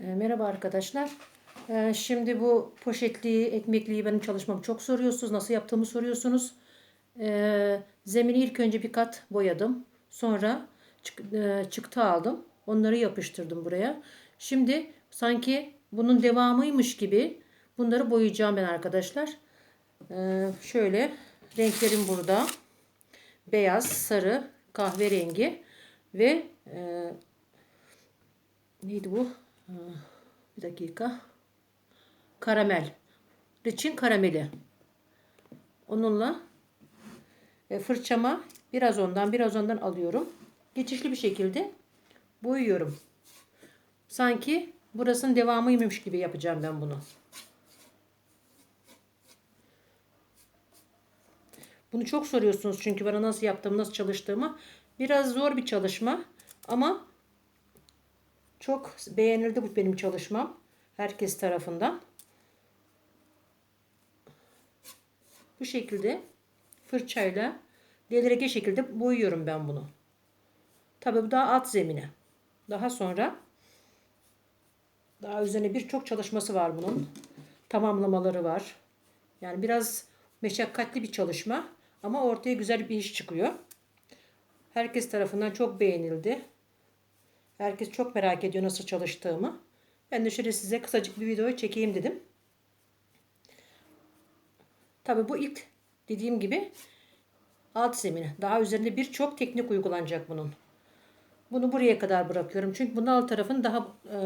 E, merhaba arkadaşlar. E, şimdi bu poşetliği, ekmekliği benim çalışmam çok soruyorsunuz. Nasıl yaptığımı soruyorsunuz. E, zemini ilk önce bir kat boyadım. Sonra çık, çıktı aldım. Onları yapıştırdım buraya. Şimdi sanki bunun devamıymış gibi bunları boyayacağım ben arkadaşlar. Şöyle renklerim burada. Beyaz, sarı, kahverengi ve neydi bu? Bir dakika. Karamel. Reçin karameli. Onunla e, fırçama biraz ondan biraz ondan alıyorum. Geçişli bir şekilde boyuyorum. Sanki burasının devamıymış gibi yapacağım ben bunu. Bunu çok soruyorsunuz çünkü bana nasıl yaptığımı, nasıl çalıştığımı. Biraz zor bir çalışma ama çok beğenildi bu benim çalışmam. Herkes tarafından. Bu şekilde fırçayla delirege şekilde boyuyorum ben bunu. Tabi bu daha alt zemine. Daha sonra daha üzerine birçok çalışması var bunun. Tamamlamaları var. Yani biraz meşakkatli bir çalışma ama ortaya güzel bir iş çıkıyor. Herkes tarafından çok beğenildi. Herkes çok merak ediyor nasıl çalıştığımı. Ben de şöyle size kısacık bir video çekeyim dedim. Tabi bu ilk dediğim gibi alt zemini. Daha üzerinde birçok teknik uygulanacak bunun. Bunu buraya kadar bırakıyorum. Çünkü bunun alt tarafın daha e,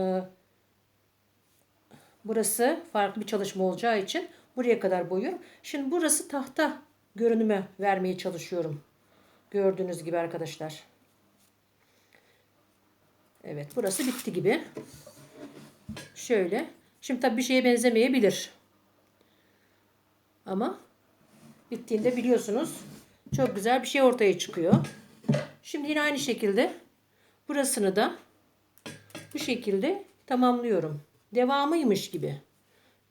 burası farklı bir çalışma olacağı için buraya kadar boyuyorum. Şimdi burası tahta görünümü vermeye çalışıyorum. Gördüğünüz gibi arkadaşlar. Evet burası bitti gibi. Şöyle. Şimdi tabii bir şeye benzemeyebilir. Ama bittiğinde biliyorsunuz çok güzel bir şey ortaya çıkıyor. Şimdi yine aynı şekilde burasını da bu şekilde tamamlıyorum. Devamıymış gibi.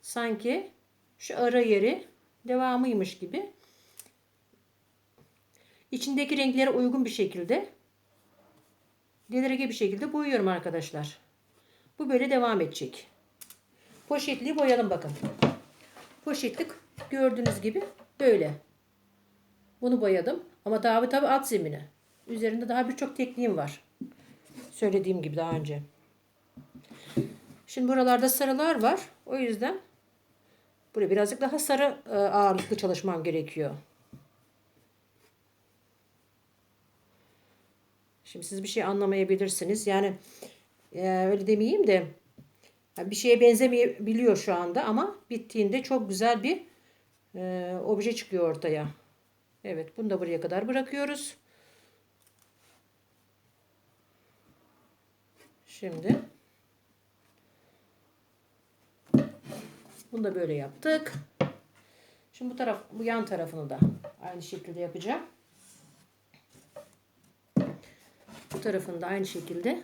Sanki şu ara yeri devamıymış gibi. İçindeki renklere uygun bir şekilde delirege bir şekilde boyuyorum arkadaşlar. Bu böyle devam edecek. Poşetliği boyayalım bakın. Poşetlik gördüğünüz gibi böyle. Bunu boyadım. Ama daha tabi alt zemine. Üzerinde daha birçok tekniğim var. Söylediğim gibi daha önce. Şimdi buralarda sarılar var. O yüzden buraya birazcık daha sarı e, ağırlıklı çalışmam gerekiyor. Şimdi siz bir şey anlamayabilirsiniz. Yani e, öyle demeyeyim de bir şeye benzemeyebiliyor şu anda ama bittiğinde çok güzel bir e, obje çıkıyor ortaya. Evet bunu da buraya kadar bırakıyoruz. Şimdi bunu da böyle yaptık. Şimdi bu taraf bu yan tarafını da aynı şekilde yapacağım. Bu tarafını da aynı şekilde